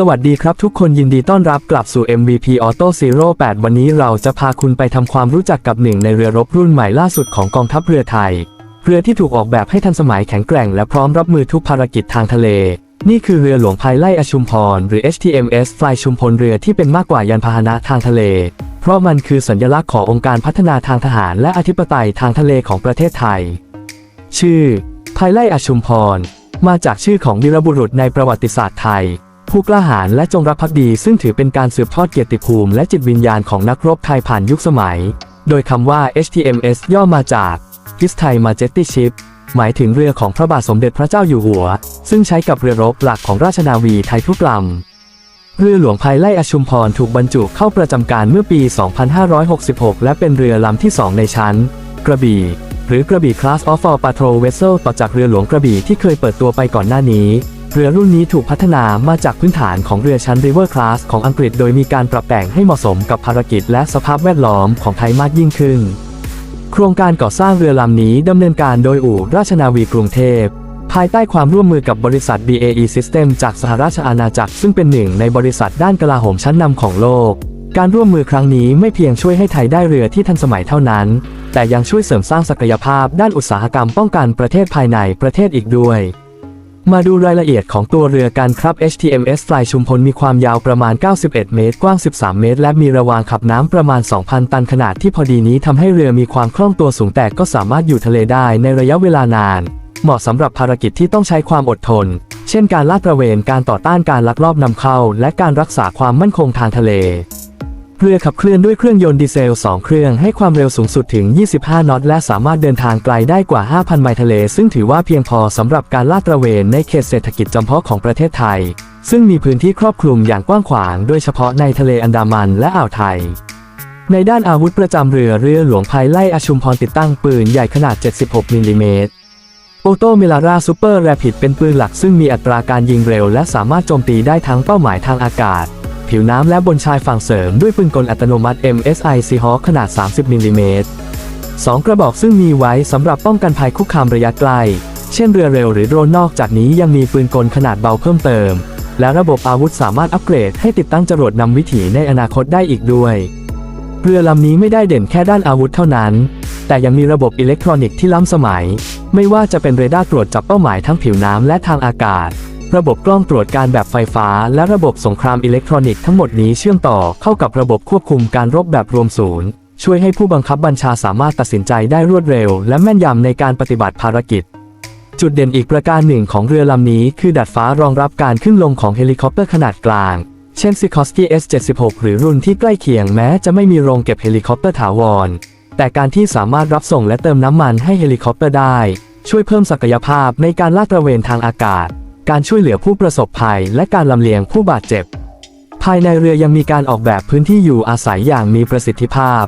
สวัสดีครับทุกคนยินดีต้อนรับกลับสู่ MVP Auto Zero 8 วันนี้เราจะพาคุณไปทำความรู้จักกับหนึ่งในเรือรบรุ่นใหม่ล่าสุดของกองทัพเรือไทย เรือที่ถูกออกแบบให้ทันสมัยแข็งแกร่งและพร้อมรับมือทุกภารกิจทางทะเล นี่คือเรือหลวงพายไล่อชุมพร หรือ HTMS ฟลายชุมพลเรือที่เป็นมากกว่ายานพาหนะทางทะเล เพราะมันคือสัญลักษณ์ขององค์การพัฒนาทางทหารและอธิปไตยทางทะเลของประเทศไทย ชื่อภายไล่อชุมพร มาจากชื่อของวีรบุรุษในประวัติศาสตร์ไทย ผู้กล้าหาญและจงรักภักดีซึ่งถือเป็นการสืบทอดเกียรติภูมิและจิตวิญญาณของนักรบไทยผ่านยุคสมัย โดยคำว่า HTMS ย่อมาจาก His Thai Majesty Ship หมายถึงเรือของพระบาทสมเด็จพระเจ้าอยู่หัว ซึ่งใช้กับเรือรบหลักของราชนาวีไทยทุกลำเรือหลวงพายไล่อชุมพรถูกบรรจุเข้าประจำการเมื่อปี 2566 และเป็นเรือลำที่ 2 ในชั้น กระบี่ หรือกระบี่ Class of All Patrol Vessel ต่อจากเรือหลวงกระบี่ที่เคยเปิดตัวไปก่อนหน้านี้ เรือรุ่นนี้ถูกพัฒนามาจากพื้นฐานของเรือชั้น River Class ของอังกฤษ โดยมีการปรับแต่งให้เหมาะสมกับภารกิจและสภาพแวดล้อมของไทยมากยิ่งขึ้น โครงการก่อสร้างเรือลำนี้ดำเนินการโดยอู่ราชนาวีกรุงเทพ ภายใต้ความร่วมมือกับบริษัท BAE System จากสหราชอาณาจักร ซึ่งเป็นหนึ่งในบริษัทด้านกลาโหมชั้นนำของโลก การร่วมมือครั้งนี้ไม่เพียงช่วยให้ไทยได้เรือที่ทันสมัยเท่านั้น แต่ยังช่วยเสริมสร้างศักยภาพด้านอุตสาหกรรมป้องกันประเทศภายในประเทศอีกด้วย มาดูรายละเอียดของตัวเรือกันครับ HTMS ฟลายชุมพลมีความยาวประมาณ 91 เมตร กว้าง 13 เมตร และมีระวางขับน้ำประมาณ 2,000 ตันขนาดที่พอดีนี้ทำให้เรือมีความคล่องตัวสูงแต่ก็สามารถอยู่ทะเลได้ในระยะเวลานาน เหมาะสำหรับภารกิจที่ต้องใช้ความอดทน เช่นการลาดตระเวน การต่อต้านการลักลอบนำเข้า และการรักษาความมั่นคงทางทะเล เรือขับเคลื่อนด้วยเครื่องยนต์ดีเซล 2 เครื่องให้ความเร็วสูงสุดถึง 25 นอต และสามารถเดินทางไกลได้กว่า 5,000 ไมล์ทะเล ซึ่งถือว่าเพียงพอสำหรับการลาดตระเวนในเขตเศรษฐกิจจำเพาะของประเทศไทย ซึ่งมีพื้นที่ครอบคลุมอย่างกว้างขวาง โดยเฉพาะในทะเลอันดามันและอ่าวไทย ในด้านอาวุธประจำเรือเรือหลวงพายไล่อชุมพรติดตั้งปืนใหญ่ขนาด 76 มิลลิเมตรโอโตเมลาราซูเปอร์แรปิดเป็นปืนหลักซึ่งมีอัตราการยิงเร็ว และสามารถโจมตีได้ทั้งเป้าหมายทางอากาศ ผิวน้ำและบนชายฝั่งเสริมด้วยปืนกลอัตโนมัติ MSI Seahawk ขนาด 30 มิลลิเมตรสองกระบอกซึ่งมีไว้สำหรับป้องกันภัยคุกคามระยะไกล เช่นเรือเร็วหรือโดรนนอกจากนี้ยังมีปืนกลขนาดเบาเพิ่มเติม และระบบอาวุธสามารถอัปเกรดให้ติดตั้งจรวดนำวิถีในอนาคตได้อีกด้วย เรือลำนี้ไม่ได้เด่นแค่ด้านอาวุธเท่านั้น แต่ยังมีระบบอิเล็กทรอนิกส์ที่ล้ำสมัย ไม่ว่าจะเป็นเรดาร์ตรวจจับเป้าหมายทั้งผิวน้ำและทางอากาศ ระบบกล้องตรวจการแบบไฟฟ้า และระบบสงครามอิเล็กทรอนิกส์ทั้งหมดนี้เชื่อมต่อเข้ากับระบบควบคุมการรบแบบรวมศูนย์ ช่วยให้ผู้บังคับบัญชาสามารถตัดสินใจได้รวดเร็ว และแม่นยำในการปฏิบัติภารกิจ จุดเด่นอีกประการหนึ่งของเรือลำนี้ คือดัดฟ้ารองรับการขึ้นลงของเฮลิคอปเตอร์ขนาดกลาง เช่น Sikorsky S76 หรือรุ่นที่ใกล้เคียงแม้จะไม่มีโรงเก็บเฮลิคอปเตอร์ถาวร แต่การที่สามารถรับส่งและเติมน้ำมันให้เฮลิคอปเตอร์ได้ ช่วยเพิ่มศักยภาพในการลาดตระเวนทางอากาศ การช่วยเหลือผู้ประสบภัย และการลำเลียงผู้บาดเจ็บ ภายในเรือยังมีการออกแบบพื้นที่อยู่อาศัยอย่างมีประสิทธิภาพ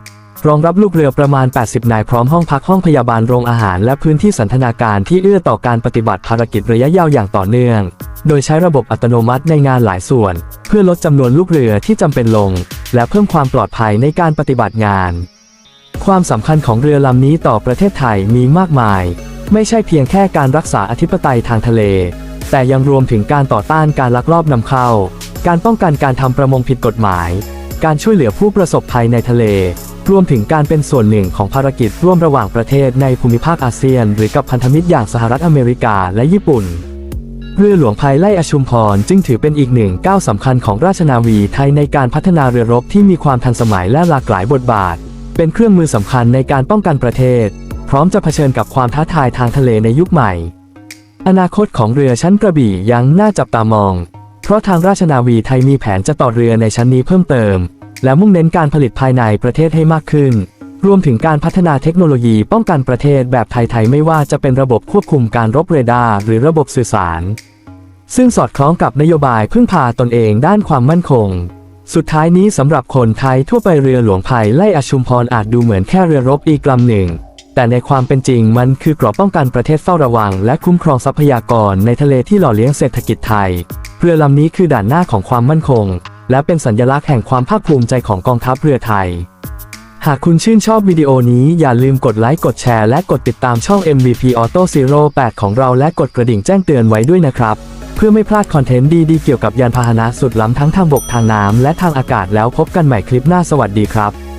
รองรับลูกเรือประมาณ 80 นายพร้อมห้องพักห้องพยาบาลโรงอาหาร และพื้นที่สันทนาการที่เอื้อต่อการปฏิบัติภารกิจระยะยาวอย่างต่อเนื่อง โดยใช้ระบบอัตโนมัติในงานหลายส่วน เพื่อลดจำนวนลูกเรือที่จำเป็นลง และเพิ่มความปลอดภัยในการปฏิบัติงาน ความสำคัญของเรือลำนี้ต่อประเทศไทยมีมากมาย ไม่ใช่เพียงแค่การรักษาอธิปไตยทางทะเล แต่ยังรวมถึงการต่อต้านการลักลอบนำเข้า การป้องกันการทำประมงผิดกฎหมาย การช่วยเหลือผู้ประสบภัยในทะเล รวมถึงการเป็นส่วนหนึ่งของภารกิจร่วมระหว่างประเทศในภูมิภาคอาเซียน หรือกับพันธมิตรอย่างสหรัฐอเมริกาและญี่ปุ่น เรือหลวงพายไล่อชุมพรจึงถือเป็นอีกหนึ่งก้าวสำคัญของราชนาวีไทยในการพัฒนาเรือรบที่มีความทันสมัยและหลากหลายบทบาท เป็นเครื่องมือสำคัญในการป้องกันประเทศ พร้อมจะเผชิญกับความท้าทายทางทะเลในยุคใหม่ อนาคตของเรือชั้นกระบี่ยังน่าจับตามอง เพราะทางราชนาวีไทยมีแผนจะต่อเรือในชั้นนี้เพิ่มเติม และมุ่งเน้นการผลิตภายในประเทศให้มากขึ้น รวมถึงการพัฒนาเทคโนโลยีป้องกันประเทศแบบไทยๆไม่ว่าจะเป็นระบบควบคุมการรบเรดาร์หรือระบบสื่อสาร ซึ่งสอดคล้องกับนโยบายพึ่งพาตนเองด้านความมั่นคง สุดท้ายนี้สำหรับคนไทยทั่วไปเรือหลวงไพไล่อชุมพรอาจดูเหมือนแค่เรือรบอีกลำหนึ่ง แต่ในความเป็นจริงมันคือกราะป้องกันประเทศเฝ้าระวัง และคุ้มครองทรัพยากรในทะเลที่หล่อเลี้ยงเศรษฐกิจไทยเรือลำนี้คือด่านหน้าของความมั่นคง และเป็นสัญลักษณ์แห่งความภาคภูมิใจของกองทัพเรือไทย หากคุณชื่นชอบวิดีโอนี้อย่าลืมกดไลค์กดแชร์และกดติดตามช่อง MVP Auto Zero 8ของเราและกดกระดิ่งแจ้งเตือนไว้ด้วยนะครับ เพื่อไม่พลาดคอนเทนต์ดีๆเกี่ยวกับยานพาหนะสุดล้ำทั้งทางบกทางน้ำและทางอากาศแล้วพบกันใหม่คลิปหน้าสวัสดีครับ